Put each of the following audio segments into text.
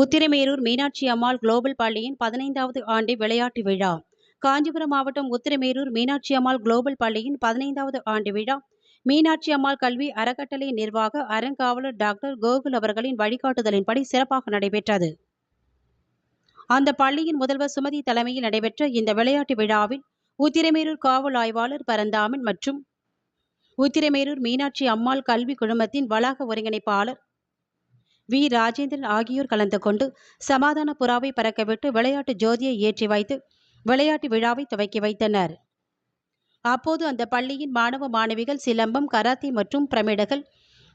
உத்திரமேரூர் மீனாட்சி அம்மாள் global பள்ளியின் பதினைந்தாவது ஆண்டு விளையாட்டு விழா. காஞ்சிபுரம் மாவட்டம் உத்திரமேரூர் மீனாட்சி அம்மாள் குளோபல் பள்ளியின் பதினைந்தாவது ஆண்டு விழா. மீனாட்சி அம்மாள் கல்வி அறக்கட்டளை நிர்வாக அறங்காவலர் டாக்டர் கோகுல் அவர்களின் வழிகாட்டுதலின்படி சிறப்பாக நடைபெற்றது. அந்த பள்ளியின் முதல்வர் சுமதி தலைமையில் நடைபெற்ற இந்த விளையாட்டு விழாவில் உத்திரமேரூர் காவல் ஆய்வாளர் பரந்தாமன் மற்றும் உத்திரமேரூர் மீனாட்சி அம்மாள் கல்வி குழுமத்தின் வளாக ஒருங்கிணைப்பாளர் வி. ராஜேந்திரன் ஆகியோர் கலந்து கொண்டு சமாதான புறாவை பறக்கவிட்டு விளையாட்டு ஜோதியை ஏற்றி வைத்து விளையாட்டு விழாவை துவக்கி வைத்தனர். அப்போது அந்த பள்ளியின் மாணவ மாணவிகள் சிலம்பம் கராத்தி மற்றும் பிரமிடுகள்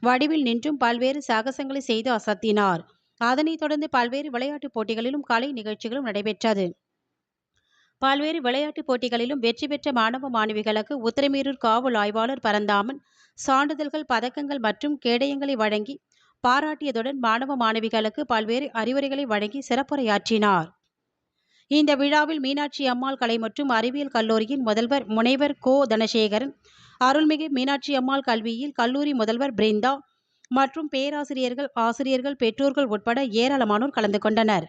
வடிவில் நின்றும் பல்வேறு சாகசங்களை செய்து அசத்தினார். அதனைத் தொடர்ந்து பல்வேறு விளையாட்டுப் போட்டிகளிலும் கலை நிகழ்ச்சிகளும் நடைபெற்றது. பல்வேறு விளையாட்டுப் போட்டிகளிலும் வெற்றி பெற்ற மாணவ மாணவிகளுக்கு உத்திரமேரூர் காவல் ஆய்வாளர் பரந்தாமன் சான்றிதழ்கள் பதக்கங்கள் மற்றும் கேடயங்களை வழங்கி பாராட்டியதுடன் மாணவ மாணவிகளுக்கு பல்வேறு அறிவுரைகளை வழங்கி சிறப்புரையாற்றினார். இந்த விழாவில் மீனாட்சி அம்மாள் கலை மற்றும் அறிவியல் கல்லூரியின் முதல்வர் முனைவர் கோ. தனசேகரன் அருள்மிகு மீனாட்சி அம்மாள் கல்வியில் கல்லூரி முதல்வர் பிருந்தா மற்றும் பேராசிரியர்கள் ஆசிரியர்கள் பெற்றோர்கள் உட்பட ஏராளமானோர் கலந்து கொண்டனர்.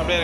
அப்படியே